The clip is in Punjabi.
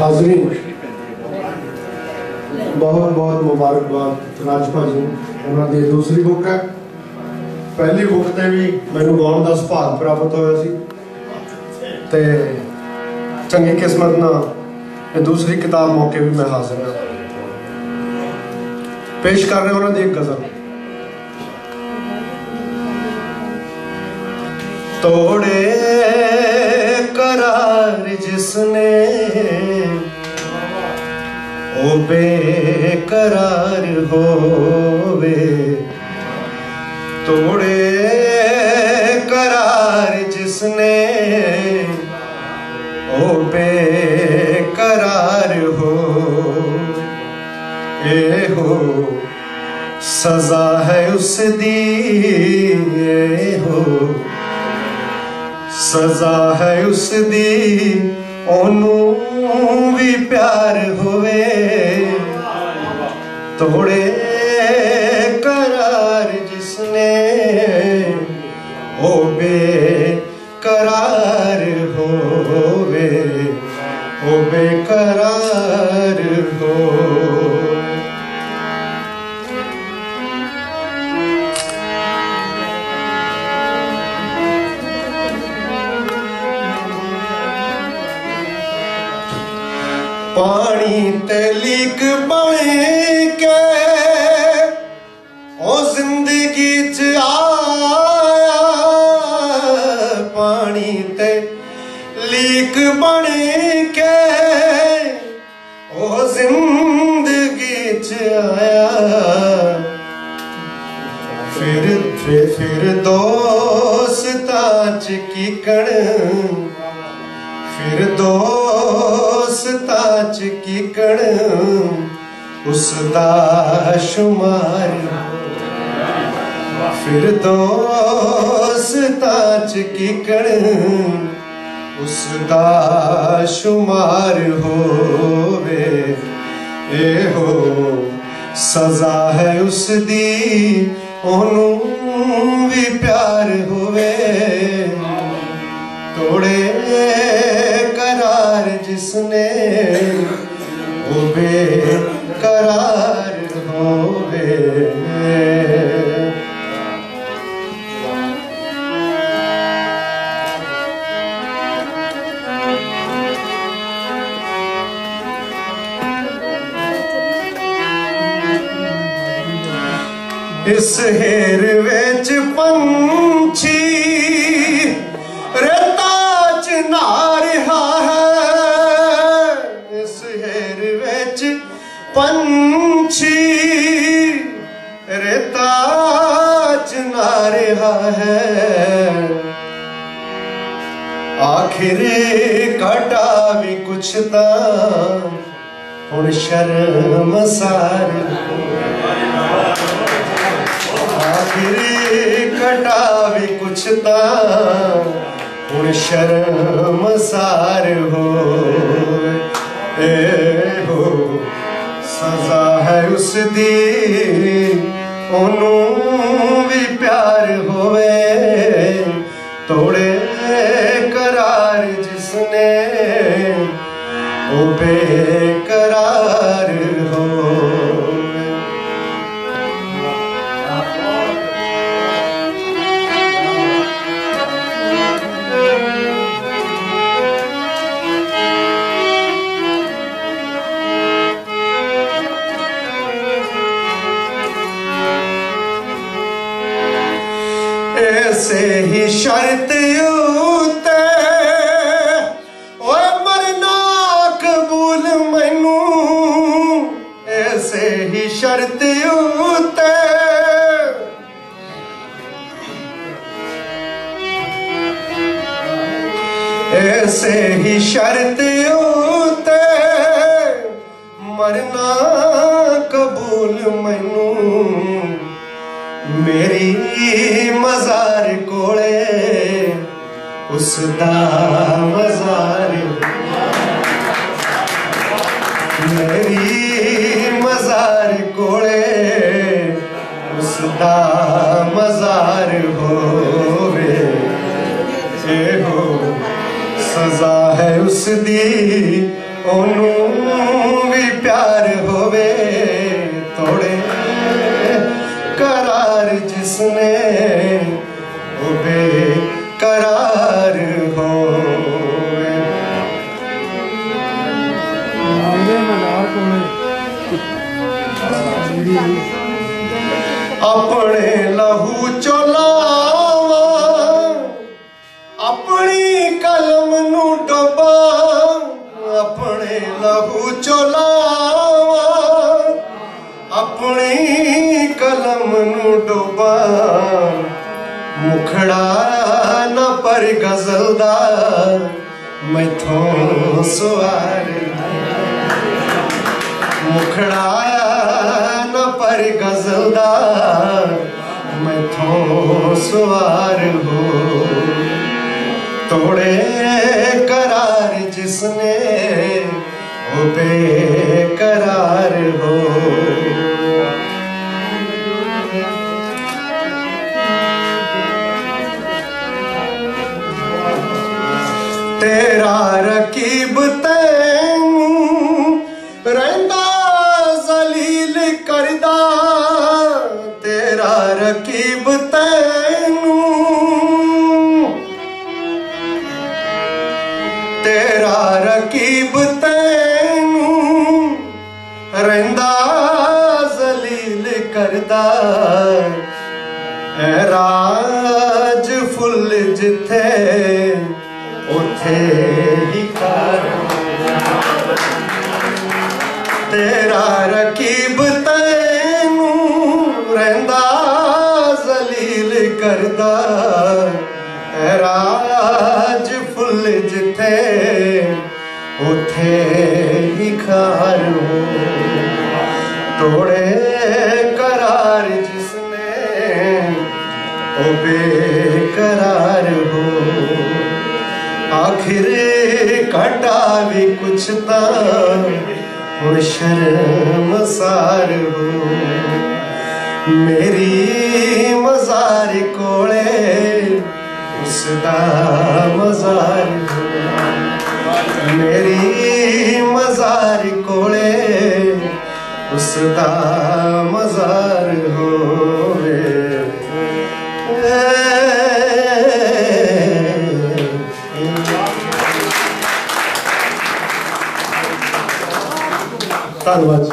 ਹਾਜ਼ਰੀ ਬਹੁਤ ਬਹੁਤ ਮੁਬਾਰਕਬਾਦ ਰਾਜ ਭਾਜੀ, ਉਹਨਾਂ ਦੀ ਦੂਸਰੀ ਬੁੱਕ ਹੈ। ਪਹਿਲੀ ਬੁੱਕ ਤੇ ਵੀ ਮੈਨੂੰ ਗਾਉਣ ਦਾ ਸੁਭਾਗ ਪ੍ਰਾਪਤ ਹੋਇਆ ਸੀ। ਤੇ ਚੰਗੀ ਕਿਸਮਤ ਨਾਲ ਇਹ ਦੂਸਰੀ ਕਿਤਾਬ ਮੌਕੇ ਵੀ ਮੈਂ ਹਾਜ਼ਰ ਹਾਂ। ਪੇਸ਼ ਕਰ ਰਿਹਾ ਉਹਨਾਂ ਦੀ ਇੱਕ ਗਜ਼ਲ। ਤੋੜੇ ਕਰਾਰ ਜਿਸਨੇ ਉਹ ਬੇਕਰਾਰ ਹੋਵੇ। ਤੋੜੇ ਕਰਾਰ ਜਿਸਨੇ ਉਹ ਬੇਕਰਾਰ ਹੋ ਏ ਹੋ ਸਜ਼ਾ ਹੈ ਉਸ ਦੀ ਇਹ ਹੋ ਸਜ਼ਾ ਹੈ ਉਸ ਦੀ ਉਹਨੂੰ ਵੀ ਪਿਆਰ ਹੋਵੇ। ਤੋੜੇ ਪਾਣੀ ਤੇ ਲੀਕ ਬਣ ਕੇ, ਉਹ ਜ਼ਿੰਦਗੀ ਚ ਆਇਆ, ਪਾਣੀ ਤੇ ਲੀਕ ਬਣ ਕੇ, ਉਹ ਜ਼ਿੰਦਗੀ ਚ ਆਇਆ। ਫਿਰ ਫਿਰ ਫਿਰ ਦੋਸਤਾਂ ਚ ਕੀ ਕਣ, ਫਿਰ ਦੋਸਤਾਂ ਚ ਕੀ ਕਣ, ਉਸ ਸ਼ੁਮਾਰ। ਫਿਰ ਦੋਸਤਾਂ ਚ ਕੀ ਕਣ ਸ਼ੁਮਾਰ ਹੋਵੇ। ਇਹੋ ਸਜ਼ਾ ਹੈ ਉਸ ਦੀ, ਉਹਨੂੰ ਵੀ ਪਿਆਰ ਹੋ जिसने उबे करार होवे। इस हेर बेच पंछी ਹੈ। ਆਖਿਰ ਘਟਾ ਵੀ ਕੁਛ ਤਾਂ ਹੁਣ ਸ਼ਰਮ ਸਾਰ ਆਖਿਰ ਘਟਾ ਵੀ ਕੁਛ ਤਾਂ ਹੁਣ ਸ਼ਰਮ ਸਾਰ ਏ ਹੋ, ਸਜ਼ਾ ਹੈ ਉਸ ਦੀ ਉਹਨੂੰ ਪਿਆਰ ਐਸੇ ਹੀ ਸ਼ਰਤ ਉਤੇ ਓਏ ਮਰਨਾ ਕਬੂਲ ਮੈਨੂੰ ਐਸੇ ਹੀ ਸ਼ਰਤ ਉਤੇ ਐਸੇ ਹੀ ਸ਼ਰਤ ਉਤੇ ਮਰਨਾ ਕਬੂਲ ਮੈਨੂੰ ਮੇਰੀ ਮਜ਼ਾਰ ਕੋਲੇ ਉਸ ਦਾ ਮਜ਼ਾਰ ਮੇਰੀ ਮਜ਼ਾਰ ਕੋਲੇ ਉਸ ਦਾ ਮਜ਼ਾਰ ਹੋਵੇ ਇਹੋ ਸਜ਼ਾ ਹੈ ਉਸ ਦੀ ਉਹਨੂੰ ਜਿਸਨੇ ਉਹ ਬੇਕਰਾਰ ਹੋਵੇ ਆਉਂਦੇ ਮਨਾਰ ਕੋਲੇ। ਆਪਣੇ ਲਹੂ ਚੋਲਾਵਾ ਆਪਣੀ ਕਲਮ ਨੂੰ ਡੋਬਾ ਆਪਣੇ ਲਹੂ ਚੋਲਾਵਾ ਆਪਣੀ ਕਲਮ ਨੂੰ ਡੋਬਾ। ਮੁਖੜਾ ਨਾ ਪਰ ਗਜ਼ਲ ਦਾ, ਮੈਥੋਂ ਸਵਾਰ ਮੁਖੜਾ ਨਾ ਪਰ ਗਜ਼ਲ ਦਾ, ਮੈਥੋਂ ਸਵਾਰ ਹੋ। ਤੋੜੇ ਕਰਾਰ ਜਿਸਨੇ, ਉਹ ਬੇਕਰਾਰ ਹੋ। ਕਰਦਾ ਤੇਰਾ ਰਕੀਬ ਤੈਨੂੰ। ਤੇਰਾ ਰਕੀਬ ਤੈਨੂੰ। ਰਹਿੰਦਾ ਜ਼ਲੀਲ ਕਰਦਾ। ਐ ਰਾਜ ਫੁੱਲ ਜਿੱਥੇ ਉਥੇ ਹੀ ਕਰ ਤੇਰਾ ਰਕੀਬ ਉਥੇ ਹੀ ਖਾਰ ਹੋ ਤੋੜੇ ਕਰਾਰ ਜਿਸਨੇ ਉਹ ਬੇਕਰਾਰ ਹੋ ਆਖਿਰ ਘਟਾ ਵੀ ਕੁਛ ਤਾਂ ਹੁਣ ਸ਼ਰਮਸਾਰ ਹੋ ਮੇਰੀ ਮਜ਼ਾਰ ਕੋਲੇ ਉਸ ਦਾ ਮਜ਼ਾਰ ਹੋਵੇ। ਧੰਨਵਾਦ